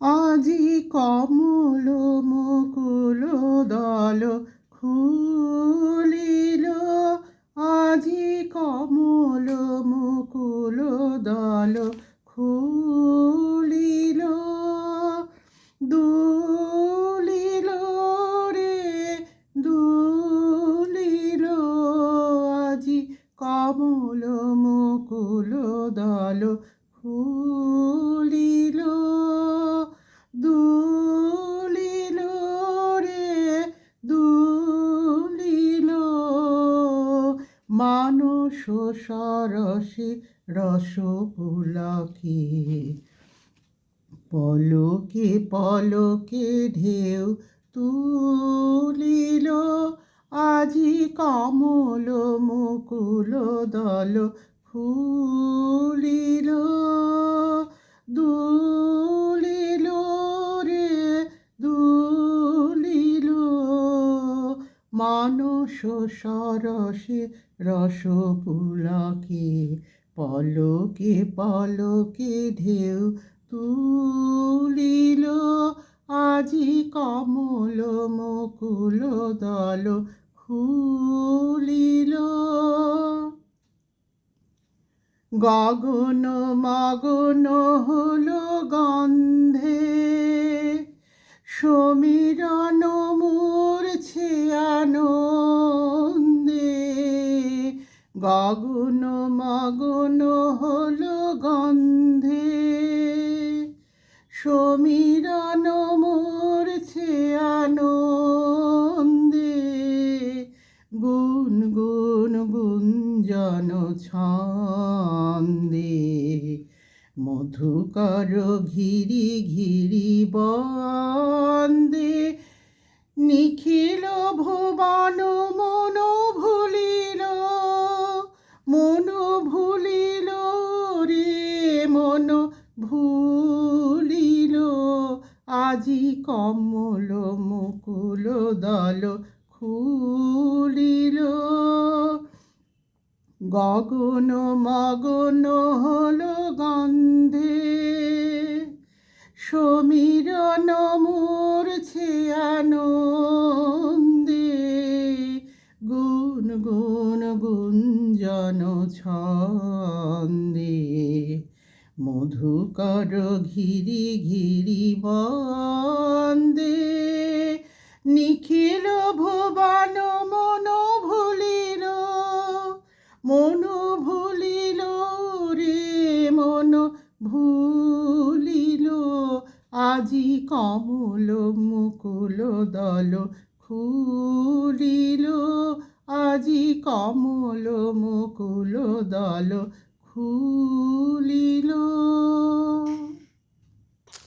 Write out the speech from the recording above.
আজি কমল মুকুল দল খুলিল। আজি কমল মুকুল দল খুলিল। দুলিল রে, দুলিল আজি কমল মুকুল দল খুলিল। মানস সরসে রস পুলকে পলকে ঢেউ তুলিল। আজি কমল মুকুল দল ফুলিল দুলিল মানস সরসে রস পুলকে পলকে ঢেউ তুলিল। আজি কমল মুকুল দল খুলিল। গগন মগন হলো গন্ধে মূর্ছে আনন্দে। গগন মগন হলো গন্ধে। সমীরণ মূর্ছে আনন্দে। গুন গুন গুঞ্জন ছন্দে। মধুকর ঘিরি ঘিরি বন্দে। নিখিল ভুবন মন ভুলিল মন ভুলিল রে, মন ভুলিল। আজি কমল মুকুল দল খুলিল। গগন মগন হল গন্ধে সমীর মূর্ছে ছন্দে, মধুকর ঘিরি ঘিরি বন্দে। নিখিল ভুবন মন ভুলিল মন ভুলিল রে, মন ভুলিল। আজি কমল মুকুল দল খুলিল আজি কমল মুকুল দল খুলিল।